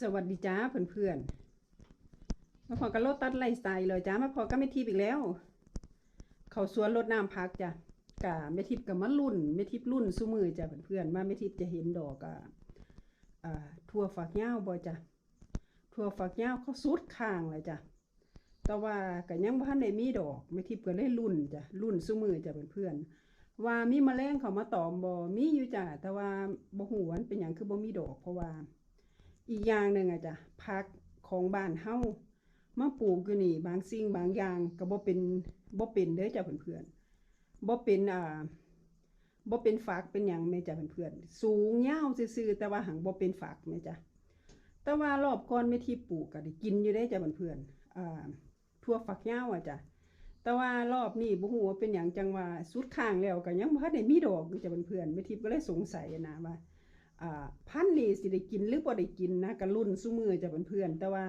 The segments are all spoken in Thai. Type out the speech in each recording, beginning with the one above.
สวัสดีจ้าเพื่อนๆมาพอกันรถตัดไลฟ์สไตล์เลยจ้ามาพอก็ไม่ทิพอีกแล้ว เขาสวนรดน้ำพักจ้ะกะไม่ทิพกับมะรุ่นไม่ทิพรุ่นสู้มือจ้ะเพื่อนๆมาไม่ทิพจะเห็นดอกอะอ่าทั่วฝักยาวบ่จ้ะทั่วฝักยาวเขาสุดข้างเลยจ้ะแต่ว่าก็ยังบ่ทันได้มีดอกไม่ทิพก็เลยรุ่นจ้ะรุ่นสู้มือจ้ะเพื่อนๆว่ามีมแมลงเขามาตอมบ่มีอยู่จ้ะแต่ว่าบ่ฮู้ว่ามันเป็นหยังคือบ่มีดอกเพราะว่า อีกอย่างหนึ่งอะจ้ะพักของบ้านเฮามาปลูกอยู่นี่ บางสิ่งบางอย่างก็บ่เป็นบ่เป็นเด้อจ้ะเพื่อนๆบ่เป็นอ่าบ่เป็นฝักเป็นหยังแม่จ้ะเพื่อนๆสูงยาวซื่อๆแต่ว่าหังบ่เป็นฝักแม่จ้ะแต่ว่ารอบก่อนแม่ที่ปลูกก็ได้กินอยู่ได้จ้ะเพื่อนๆอ่าทั่วฝักยาวอะจ้ะแต่ว่ารอบนี้บ่ฮู้ว่าเป็นหยังจังว่าสุดข้างแล้วก็ยังบ่ทันได้มีดอกอยู่จ้ะเพื่อนๆแม่ทิพย์ก็เลยสงสัยนะว่า พันธุ์นี่สิได้กินหรือบ่ได้กินนะก็รุ่นซุมือจะเพื่อนๆแต่ว่า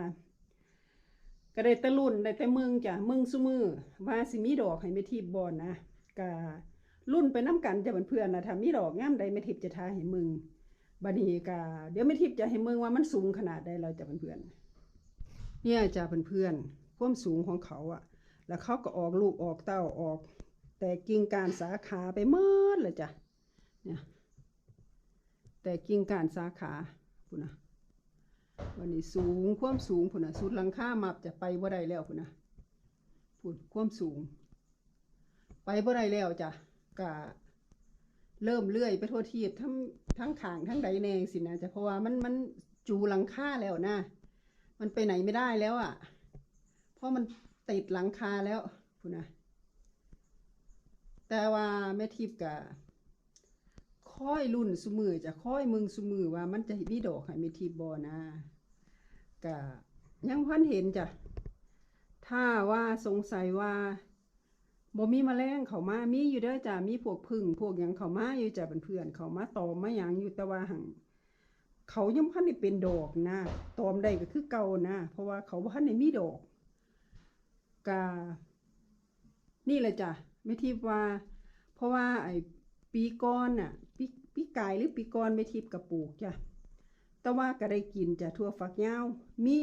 ก็ได้ต่รุ่นได้แต่มึงจ้ะมึงซุมือว่าสิมีดอกให้แม่ทิพบ่นะก็รุ่นไปน้กันจะเพื่อนๆนะถ้ามีดอกงามใดแม่ทิพจะทาให้มึงบัดนี้ก็เดี๋ยวแม่ทิพจะให้มึงว่ามันสูงขนาดใดแล้วจ้ะเพื่อนๆเนี่ยจะเพื่อนๆความสูงของเขาอะแล้วเขาก็ออกลูกออกเต้าออก แต่กิ่งการสาขาไปหมดเลยจ้ะเนี่ย แต่กิ่งก้านสาขาพุ่นนะวันนี้สูงความสูงพุ่นนะสุดหลังคามับจะไปบ่ได้แล้วพุ่นนะพุ่นความสูง ไปบ่ได้แล้วจ้ะกะเริ่มเลื่อยไปทั่วทีบทั้งทั้งขางทั้งใดแนงสินะจ้ะเพราะว่ามันมันจูหลังคาแล้วนะมันไปไหนไม่ได้แล้วอะ่ะ เพราะมันติดหลังคาแล้วพุ่นนะแต่ว่าแม่ทิพย์กะ ค่อยรุ่นสุมือจะค่อยมึงสุมือว่ามันจะมีดอกให้มีทีบอนะกะยังพันเห็นจ้ะถ้าว่าสงสัยว่าบ่มีแมลงเขามามีอยู่เด้อจ้ะมีพวกพึ่งพวกยังเขามาอยู่จ้ะเพื่อนเขามาตอมมาหยังอยู่แต่ว่าหังเขายังพันได้เป็นดอกนะตอมได้ก็คือเก่านะเพราะว่าเขาพันได้มีดอกกะนี่แหละจ้ะไม่ทิพว่า เพราะว่าไอ้ปีก่อนน่ะ ปีกายหรือปีก่อนไม่ทิพกับปลูกจ้ะแต่ว่าก็ได้กินจ้ะทั่วฝักยาวมี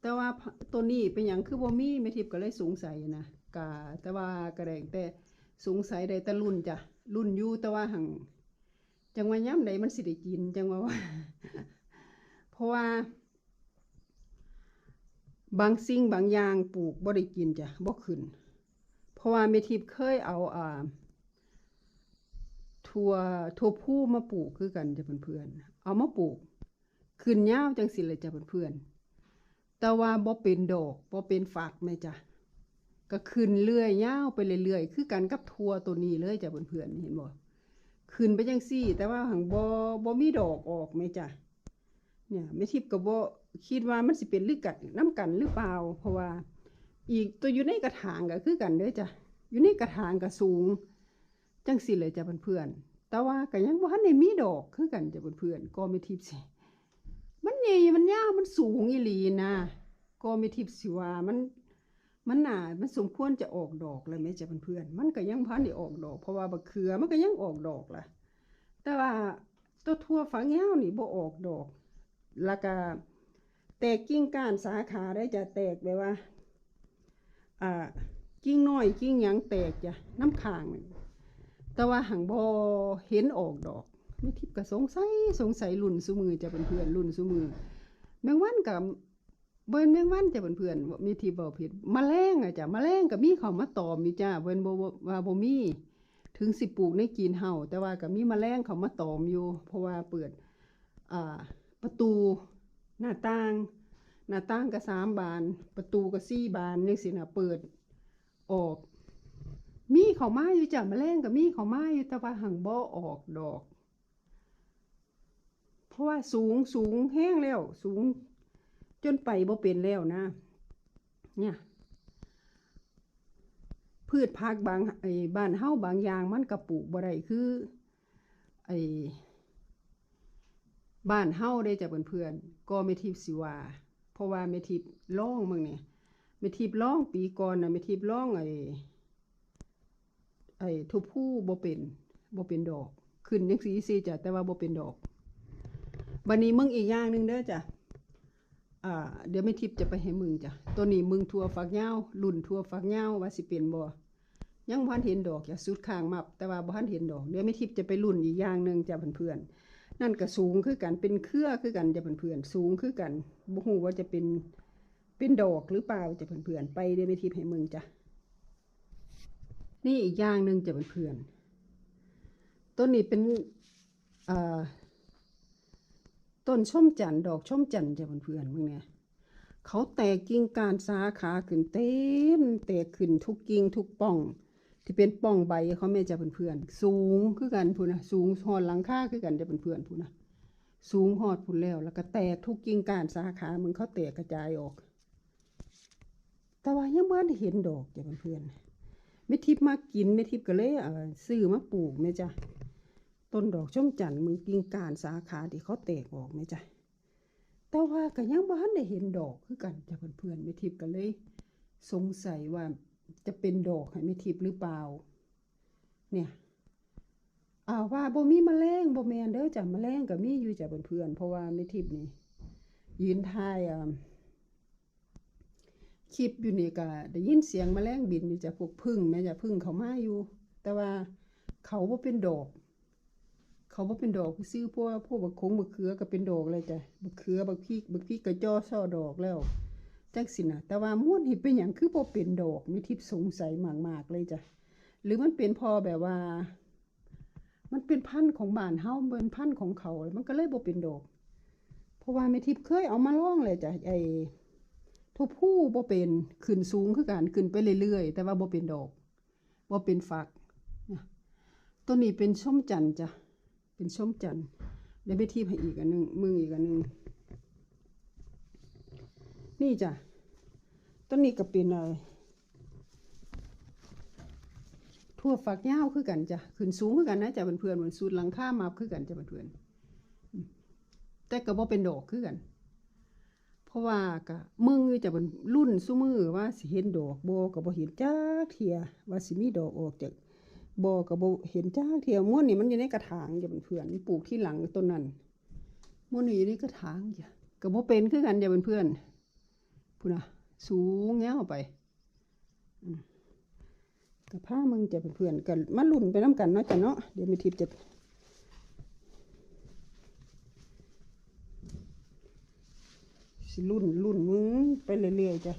แต่ว่าตัวนี้เป็นอย่างคือบ่มีไม่ทิพก็เลยสงสัยนะกะแต่ว่าก็ได้แต่สงสัยได้แต่รุ่นจ้ะรุ่นอยู่แต่ว่าหังจังว่าย่ำใดมันสิได้กินจังว่าว่า เพราะว่า บางสิ่งบางอย่างปลูกบ่ได้กินจ้ะบ่ขึ้น เพราะว่าเมทิพเคยเอาอ่า ทัวทัวผู้มาปลูกคือกันจ้ะเพื่อนๆเอามาปลูกขึ้นยาวจังสิเลยจ้ะเพื่อนๆแต่ว่าบ่เป็นดอกบ่เป็นฝักแม่จ้ะก็ขึ้นเรื่อยยาวไปเรื่อยๆคือกันกับทัวตัวนี้เลยจ้ะเพื่อนๆเห็นบ่ขึ้นไปจังซี่ แต่ว่าหังบ่บ่มีดอกออกแม่จ้ะเนี่ยแม่ทิพย์ก็บ่คิดว่ามันสิเป็นหรือกัดน้ำกันหรือเปล่า เพราะว่า อีกตัวอยู่ในกระถางก็คือกันเด้อจ้ะอยู่ในกระถางก็สูง จังสิเลยจ้ะเพื่อนๆแต่ว่าก็ยังบ่ทันมีดอกคือกันจ้ะเพื่อนๆก็ไม่ทิพย์สิมันใหญ่มันยาวมันสูงอีหลีนะก็ไม่ทิพย์สิว่ามันมันหนามันสมควรจะออกดอกเลยไหมจ้ะเพื่อนๆมันก็ยังพันได้ออกดอก เพราะว่าบักเขือมันก็ยังออกดอกล่ะ แต่ว่าตัวทั่วฝังยาวนี่บ่ออกดอก แล้วก็แตกกิ่งก้านสาขาได้จะแตกแบบว่า อ่า กิ่งน้อยกิ่งหยังแตกจ้ะน้ำค้างนี่ แต่ว่าหังบอเห็นออกดอกไม่ทิพย์ก็สงสัยสงสัยรุ่นซุมือจะเป็นเพื่อนรุ่นซุมือแมงวันกับเบิ้นแมงวันจะเป็นเพื่อนมีที่บอกผิดมาแมลงอะจ้ะมาแมลงกับมีเขามาตอมมีจ้าเบิ้นบ่บ่ว่าบ่มีถึงสิปลูกในกินเห่าแต่ว่าก็มีแมลงเขามาตอมอยู่ เพราะว่าเปิดอ่าประตูหน้าต่างหน้าต่างก็สามบาน ประตูก็สี่บานนี่สินะเปิดออก มีเขามาอยู่จ้ะแมลงกับมีเขามาอยู่แต่ว่าหังบ่ออกดอก เพราะว่าสูงสูงแห้งแล้ว สูง จนไปบ่เป็นแล้วนะ เนี่ย พืชพักบางไอ้บ้านเฮาบางอย่างมันก็ปลูกบ่ได้คือ ไอ้บ้านเฮาได้จ้ะเพื่อนๆก็ไม่ทิพสิวา เพราะว่าไม่ทิพล่องมึงเนี่ยไม่ทิพล่องปีก่อนนะไม่ทิพล่องไอ้ ไอ้ทุบผู้บ่เป็นบ่เป็นดอก ขึ้นจังสีสีจ้ะแต่ว่าบ่เป็นดอกบัดนี้มึงอีกอย่างหนึ่งเด้อจ้ะอ่าเดี๋ยวไม่ทิพจะไปให้มึงจ้ะตัวนี้มึงทัวฝักยาวรุ่นทัวฝักยาว่าสิเป็นบ่ยังบ่ทันเห็นดอกอย่าสุดข้างมับ แต่ว่าบ่ทันเห็นดอกเดี๋ยวไม่ทิพจะไปรุ่นอีกอย่างหนึ่งจ้ะเพื่อนๆนั่นก็สูงคือกันเป็นเครือคือกันจ้ะเพื่อนๆสูงคือกันบ่ฮู้ว่าจะเป็นเป็นดอกหรือเปล่าจ้ะเพื่อนๆไปเดี๋ยวไม่ทิพให้มึงจ้ะ นี่อีกอย่างหนึ่งจะเป็นเพื่อน ต้นนี้เป็นต้นช่อมจันทร์ดอกช่อมจันทร์จะเป็นเพื่อนมึงเนี่ยเขาแตกกิ่งการสาขาขึ้นเต็มแตกขึ้นทุกกิ่งทุกป่อง ที่เป็นป่องใบเขาแม่จะเป็นเพื่อน สูงคือกันพูนนะสูงหอดหลังคาคือกันจะเป็นเพื่อนพูนนะสูงหอดพูนแล้ว แล้วก็แตกทุกกิ่งการสาขามึงเขาแตกกระจายออก แต่ว่ายังไม่ได้เห็นดอกจะเป็นเพื่อน ไม่ทิพย์มากินไม่ทิพย์ก็เลยเอ่อซื้อมาปลูกแม่จ้ะต้นดอกช่อมจันทร์มึงกิ่งการสาขาที่เขาแตกออกแม่จ้ะแต่ว่าก็ยังบ่ทันได้เห็นดอกคือกันจ้ะเพื่อนๆไม่ทิพย์ก็เลย สงสัยว่าจะเป็นดอกให้ไม่ทิพย์หรือเปล่า เนี่ยอ่าว่าบ่มีแมลงบ่แมนเด้อจ้ะแมลงก็มีอยู่จ้ะเพื่อนๆเพราะว่าไม่ทิพย์นี่ยืนท้ายอ่า คลิปอยู่นี่ก็ได้ยินเสียงแมลงบินอยู่จากพวกพึ่งแม่จะพึ่งเขามาอยู่ แต่ว่าเขาบ่เป็นดอก เขาบ่เป็นดอกซื้อพวกพวกบักคงบักเขือก็เป็นดอกเลยจ้ะบักเขือบักพริกบักพริกก็จ่อซ่อดอกแล้วจังสินะแต่ว่าม่วนเห็นเป็นอย่างคือบ่เป็นดอกมีทิพสงสัยมากๆเลยจ้ะหรือมันเป็นพอแบบว่า มันเป็นพันธุ์ของบ้านเฮาเป็นพันธุ์ของเขา มันก็เลยบ่เป็นดอก เพราะว่าแม่ทิพย์เคยเอามาล่องเลยจ้ะไอ ทั่วผู้บ่เป็นขึ้นสูงคือกันขึ้นไปเรื่อยๆ แต่ว่าบ่เป็นดอกบ่เป็นฝักนะตัวนี้เป็นส้มจันจ์จ้ะเป็นส้มจันทร์เดี๋ยวไปทีบให้อีกอันหนึงมึงอีกอันหนึงนี่จ้ะต้นนี้ก็เป็นอะไรทั่วฝักยาวคือกันจ้ะขึ้นสูงคือกันนะจ้ะเพื่อนๆเหมือนสูตรหลังคามาคือกันจ้ะเพื่อนๆแต่ก็บ่เป็นดอกคือกัน เพราะว่าก็มึงจะเป็นรุ่นซุมือว่าสิเห็นดอกบ่ก็บ่เห็นจักเทียว่าสิมีดอกออกจากบ่ก็บ่เห็นจักเทียม่วนนี่มันอยู่ในกระถางจ้ะเป็นเพื่อนมันปลูกที่หลังต้นนั้นม่วนนี่อยู่ในกระถางจ้ะก็บ่เป็นคือกันจ้ะเป็นเพื่อนพุ่นะสูงแง้วไปอืมก็พามึงจะเป็นเพื่อนๆก็มาลุ้นไปนํกันเนาะจ้ะเนาะเดี๋ยวมีทิพย์จะ สิรุ่นรุ่นมึงไปเรื่อยๆจ้ะ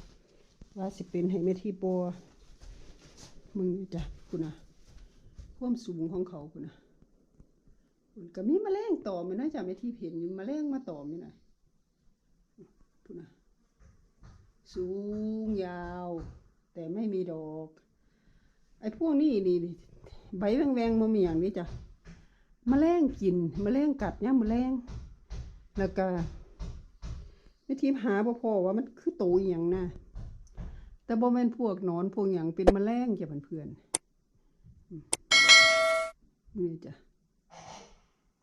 ว่าสิเป็นให้เมทีโปวมึงจ้ะคุณนะความสูงของเขาคุณนะคุณก็มีแมลงตอมอยู่นะจ้ะเมทีเห็นอยู่แมลงมาต่อมอยู่นะคุณนะสูงยาว แต่ไม่มีดอก ไอ้พวกนี้นี่ใบแวงๆมามีอย่างนี้จ้ะมแมลงกินมแมลงกัดเนี่ยมแมลงแล้วก็ วิธีหาบ่พอว่ามันคือโตอย่างนะแต่บ่แม่นพวกนอนพวกหยังเป็นแมลงจ้ะเพื่อนๆอืมนี่จ้ะ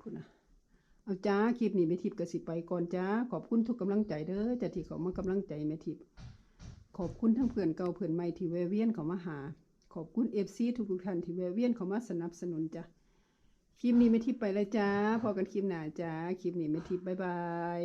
พูดนะเอาจ้าคลิปนี้แม่ทิพย์กสิไปก่อนจ้าขอบคุณทุกกำลังใจเด้อจ้ะที่เขามากำลังใจแม่ทิพย์ขอบคุณทั้งเพื่อนเก่าเพื่อนใหม่ที่แวะเวียนเขามาหา ขอบคุณ FC ทุกท่านที่แวะเวียนเขามาสนับสนุนจ้ะคลิปนี้แม่ทิพย์ไปแล้วจ้าพอกันคลิปหน้าจ้าคลิปนี้แม่ทิพย์บายบาย